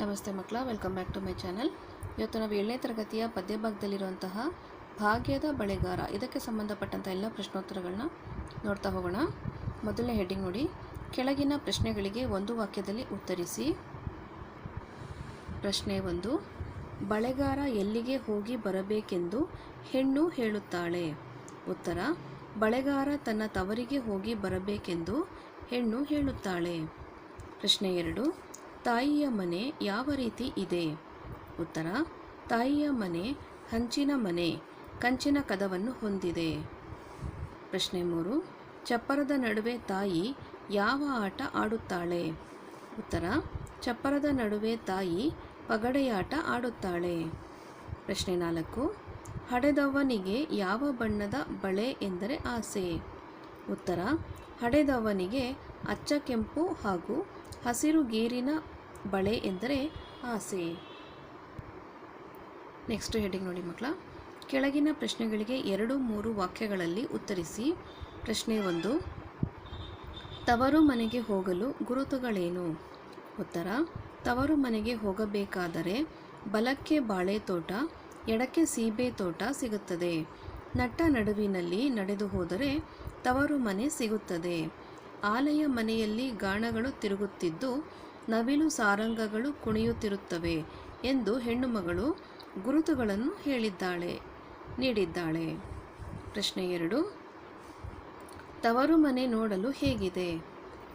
ನಮಸ್ತೆ ಮಕ್ಕಳ welcome back to my channel ಇವತ್ತು ನಾವು ಏಳನೇ ತರಗತಿಯ ಪದ್ಯ ಭಾಗದಲ್ಲಿರುವಂತಹ ಭಾಗ್ಯದ ಬಳೆಗಾರ, ಇದಕ್ಕೆ ಸಂಬಂಧಪಟ್ಟಂಥ ಎಲ್ಲ ಪ್ರಶ್ನೋತ್ತರಗಳನ್ನ ನೋಡ್ತಾ ಹೋಗೋಣ. ಮೊದಲನೇ ಹೆಡ್ಡಿಂಗ್ ನೋಡಿ. ಕೆಳಗಿನ ಪ್ರಶ್ನೆಗಳಿಗೆ ಒಂದು ವಾಕ್ಯದಲ್ಲಿ ಉತ್ತರಿಸಿ. ಪ್ರಶ್ನೆ ಒಂದು, ಬಳೆಗಾರ ಎಲ್ಲಿಗೆ ಹೋಗಿ ಬರಬೇಕೆಂದು ಹೆಣ್ಣು ಹೇಳುತ್ತಾಳೆ? ಉತ್ತರ, ಬಳೆಗಾರ ತನ್ನ ತವರಿಗೆ ಹೋಗಿ ಬರಬೇಕೆಂದು ಹೆಣ್ಣು ಹೇಳುತ್ತಾಳೆ. ಪ್ರಶ್ನೆ ಎರಡು ತಾಯಿಯ ಮನೆ ಯಾವ ರೀತಿ ಇದೆ? ಉತ್ತರ, ತಾಯಿಯ ಮನೆ ಹಂಚಿನ ಮನೆ, ಕಂಚಿನ ಕದವನ್ನು ಹೊಂದಿದೆ. ಪ್ರಶ್ನೆ ಮೂರು, ಚಪ್ಪರದ ನಡುವೆ ತಾಯಿ ಯಾವ ಆಟ ಆಡುತ್ತಾಳೆ? ಉತ್ತರ, ಚಪ್ಪರದ ನಡುವೆ ತಾಯಿ ಪಗಡೆಯಾಟ ಆಡುತ್ತಾಳೆ. ಪ್ರಶ್ನೆ ನಾಲ್ಕು, ಹಡೆದವನಿಗೆ ಯಾವ ಬಣ್ಣದ ಬಳೆ ಎಂದರೆ ಆಸೆ? ಉತ್ತರ, ಹಡೆದವನಿಗೆ ಅಚ್ಚ ಕೆಂಪು ಹಾಗೂ ಹಸಿರು ಗೀರಿನ ಬಳೆ ಎಂದರೆ ಆಸೆ. ನೆಕ್ಸ್ಟ್ ಹೆಡಿಂಗ್ ನೋಡಿ ಮಕ್ಕಳ. ಕೆಳಗಿನ ಪ್ರಶ್ನೆಗಳಿಗೆ ಎರಡು ಮೂರು ವಾಕ್ಯಗಳಲ್ಲಿ ಉತ್ತರಿಸಿ. ಪ್ರಶ್ನೆ ಒಂದು, ತವರು ಮನೆಗೆ ಹೋಗಲು ಗುರುತುಗಳೇನು? ಉತ್ತರ, ತವರು ಮನೆಗೆ ಹೋಗಬೇಕಾದರೆ ಬಲಕ್ಕೆ ಬಾಳೆ ತೋಟ ಎಡಕ್ಕೆ ಸೀಬೆ ತೋಟ ಸಿಗುತ್ತದೆ. ನಟ್ಟ ನಡುವಿನಲ್ಲಿ ನಡೆದು ಹೋದರೆ ತವರು ಮನೆ ಸಿಗುತ್ತದೆ. ಆಲಯ ಮನೆಯಲ್ಲಿ ಗಾಣಗಳು ತಿರುಗುತ್ತಿದ್ದು ನವಿಲು ಸಾರಂಗಗಳು ಕುಣಿಯುತ್ತಿರುತ್ತವೆ ಎಂದು ಹೆಣ್ಣು ಮಗಳು ಗುರುತುಗಳನ್ನು ಹೇಳಿದ್ದಾಳೆ, ನೀಡಿದ್ದಾಳೆ. ಪ್ರಶ್ನೆ ಎರಡು. ತವರು ಮನೆ ನೋಡಲು ಹೇಗಿದೆ?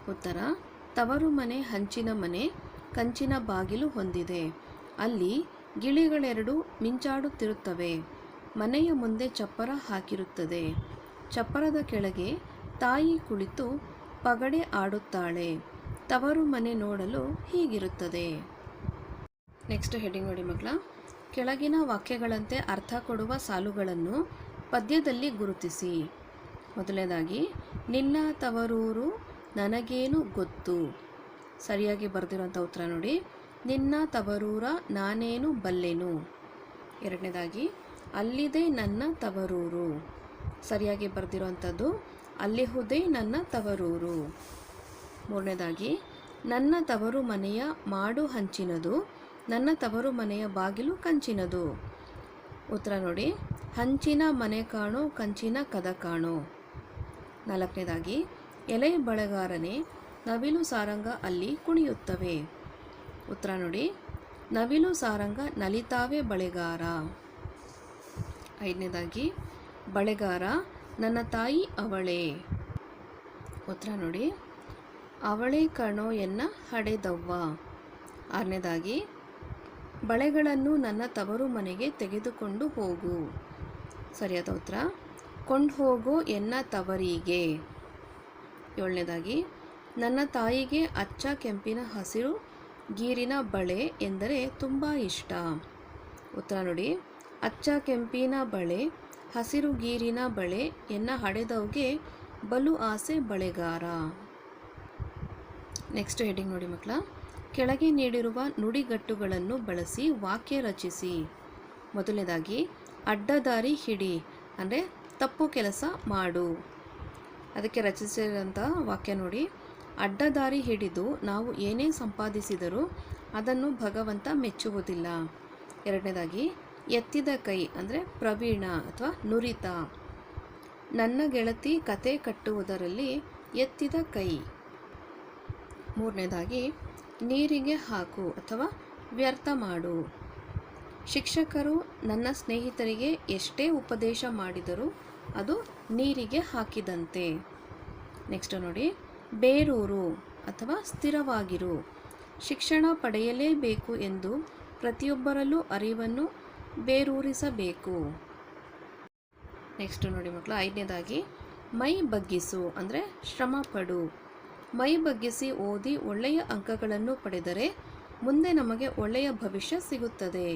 ಉತ್ತರ ತವರು ಮನೆ ಹಂಚಿನ ಮನೆ ಕಂಚಿನ ಬಾಗಿಲು ಹೊಂದಿದೆ. ಅಲ್ಲಿ ಗಿಳಿಗಳೆರಡು ಮಿಂಚಾಡುತ್ತಿರುತ್ತವೆ. ಮನೆಯ ಮುಂದೆ ಚಪ್ಪರ ಹಾಕಿರುತ್ತದೆ. ಚಪ್ಪರದ ಕೆಳಗೆ ತಾಯಿ ಕುಳಿತು ಪಗಡೆ ಆಡುತ್ತಾಳೆ. ತವರು ಮನೆ ನೋಡಲು ಹೀಗಿರುತ್ತದೆ. ನೆಕ್ಸ್ಟ್ ಹೆಡಿಂಗ್ ನೋಡಿ ಮಕ್ಕಳ ಕೆಳಗಿನ ವಾಕ್ಯಗಳಂತೆ ಅರ್ಥ ಕೊಡುವ ಸಾಲುಗಳನ್ನು ಪದ್ಯದಲ್ಲಿ ಗುರುತಿಸಿ. ಮೊದಲನೇದಾಗಿ, ನಿನ್ನ ತವರೂರು ನನಗೇನು ಗೊತ್ತು? ಸರಿಯಾಗಿ ಬರೆದಿರುವಂಥ ಉತ್ತರ ನೋಡಿ. ನಿನ್ನ ತವರೂರ ನಾನೇನು ಬಲ್ಲೆನು? ಎರಡನೇದಾಗಿ, ಅಲ್ಲಿದೆ ನನ್ನ ತವರೂರು. ಸರಿಯಾಗಿ ಬರೆದಿರುವಂಥದ್ದು, ಅಲ್ಲಿಹುದೇ ನನ್ನ ತವರೂರು. ಮೂರನೇದಾಗಿ, ನನ್ನ ತವರು ಮನೆಯ ಮಾಡು ಹಂಚಿನದು, ನನ್ನ ತವರು ಮನೆಯ ಬಾಗಿಲು ಕಂಚಿನದು. ಉತ್ತರ ನೋಡಿ, ಹಂಚಿನ ಮನೆ ಕಾಣು, ಕಂಚಿನ ಕದ ಕಾಣು. ನಾಲ್ಕನೇದಾಗಿ, ಎಲೆ ಬಳೆಗಾರನೇ, ನವಿಲು ಸಾರಂಗ ಅಲ್ಲಿ ಕುಣಿಯುತ್ತವೆ. ಉತ್ತರ ನೋಡಿ, ನವಿಲು ಸಾರಂಗ ನಲಿತಾವೆ ಬಳೆಗಾರ. ಐದನೇದಾಗಿ, ಬಳೆಗಾರ ನನ್ನ ತಾಯಿ ಅವಳೇ. ಉತ್ತರ ನೋಡಿ ಅವಳೇ ಕಣೋ ಎನ್ನ ಹಡೆದವ್ವ. ಆರನೇದಾಗಿ, ಬಳೆಗಳನ್ನು ನನ್ನ ತವರು ಮನೆಗೆ ತೆಗೆದುಕೊಂಡು ಹೋಗು. ಸರಿಯಾದ ಉತ್ತರ, ಕೊಂಡು ಹೋಗೋ ಎನ್ನ ತವರಿಗೆ. ಏಳನೇದಾಗಿ, ನನ್ನ ತಾಯಿಗೆ ಅಚ್ಚ ಕೆಂಪಿನ ಹಸಿರು ಗೀರಿನ ಬಳೆ ಎಂದರೆ ತುಂಬ ಇಷ್ಟ. ಉತ್ತರ ನೋಡಿ, ಅಚ್ಚ ಕೆಂಪಿನ ಬಳೆ, ಹಸಿರು ಗೀರಿನ ಬಳೆ ಎನ್ನ ಹಡೆದವ್ಗೆ ಬಲು ಆಸೆ ಬಳೆಗಾರ. ನೆಕ್ಸ್ಟ್ ಹೆಡಿಂಗ್ ನೋಡಿ ಮಕ್ಕಳ. ಕೆಳಗೆ ನೀಡಿರುವ ನುಡಿಗಟ್ಟುಗಳನ್ನು ಬಳಸಿ ವಾಕ್ಯ ರಚಿಸಿ. ಮೊದಲನೇದಾಗಿ, ಅಡ್ಡದಾರಿ ಹಿಡಿ, ಅಂದರೆ ತಪ್ಪು ಕೆಲಸ ಮಾಡು. ಅದಕ್ಕೆ ರಚಿಸಿದಂಥ ವಾಕ್ಯ ನೋಡಿ. ಅಡ್ಡದಾರಿ ಹಿಡಿದು ನಾವು ಏನೇ ಸಂಪಾದಿಸಿದರೂ ಅದನ್ನು ಭಗವಂತ ಮೆಚ್ಚುವುದಿಲ್ಲ. ಎರಡನೇದಾಗಿ, ಎತ್ತಿದ ಕೈ, ಅಂದರೆ ಪ್ರವೀಣ ಅಥವಾ ನುರಿತ. ನನ್ನ ಗೆಳತಿ ಕತೆ ಕಟ್ಟುವುದರಲ್ಲಿ ಎತ್ತಿದ ಕೈ. ಮೂರನೇದಾಗಿ, ನೀರಿಗೆ ಹಾಕು ಅಥವಾ ವ್ಯರ್ಥ ಮಾಡು. ಶಿಕ್ಷಕರು ನನ್ನ ಸ್ನೇಹಿತರಿಗೆ ಎಷ್ಟೇ ಉಪದೇಶ ಮಾಡಿದರೂ ಅದು ನೀರಿಗೆ ಹಾಕಿದಂತೆ. ನೆಕ್ಸ್ಟ್ ನೋಡಿ, ಬೇರೂರು ಅಥವಾ ಸ್ಥಿರವಾಗಿರು. ಶಿಕ್ಷಣ ಪಡೆಯಲೇಬೇಕು ಎಂದು ಪ್ರತಿಯೊಬ್ಬರಲ್ಲೂ ಅರಿವನ್ನು ಬೇರೂರಿಸಬೇಕು. ನೆಕ್ಸ್ಟ್ ನೋಡಿ ಮಕ್ಕಳು, ಐದನೇದಾಗಿ, ಮೈ ಬಗ್ಗಿಸು ಅಂದರೆ ಶ್ರಮ ಪಡು ಮೈ ಬಗ್ಗಿಸಿ ಓದಿ ಒಳ್ಳೆಯ ಅಂಕಗಳನ್ನು ಪಡೆದರೆ ಮುಂದೆ ನಮಗೆ ಒಳ್ಳೆಯ ಭವಿಷ್ಯ ಸಿಗುತ್ತದೆ.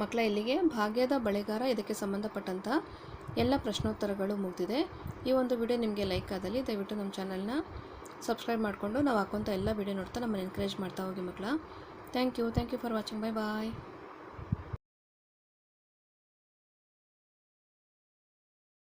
ಮಕ್ಕಳ, ಇಲ್ಲಿಗೆ ಭಾಗ್ಯದ ಬಳೆಗಾರ ಇದಕ್ಕೆ ಸಂಬಂಧಪಟ್ಟಂಥ ಎಲ್ಲ ಪ್ರಶ್ನೋತ್ತರಗಳು ಮುಗಿದಿದೆ. ಈ ಒಂದು ವಿಡಿಯೋ ನಿಮಗೆ ಲೈಕ್ ಆದಲ್ಲಿ ದಯವಿಟ್ಟು ನಮ್ಮ ಚಾನಲ್ನ ಸಬ್ಸ್ಕ್ರೈಬ್ ಮಾಡಿಕೊಂಡು ನಾವು ಹಾಕುವಂಥ ಎಲ್ಲ ವಿಡಿಯೋ ನೋಡ್ತಾ ನಮ್ಮನ್ನು ಎನ್ಕರೇಜ್ ಮಾಡ್ತಾ ಹೋಗಿ ಮಕ್ಕಳ. Thank you thank you for watching bye bye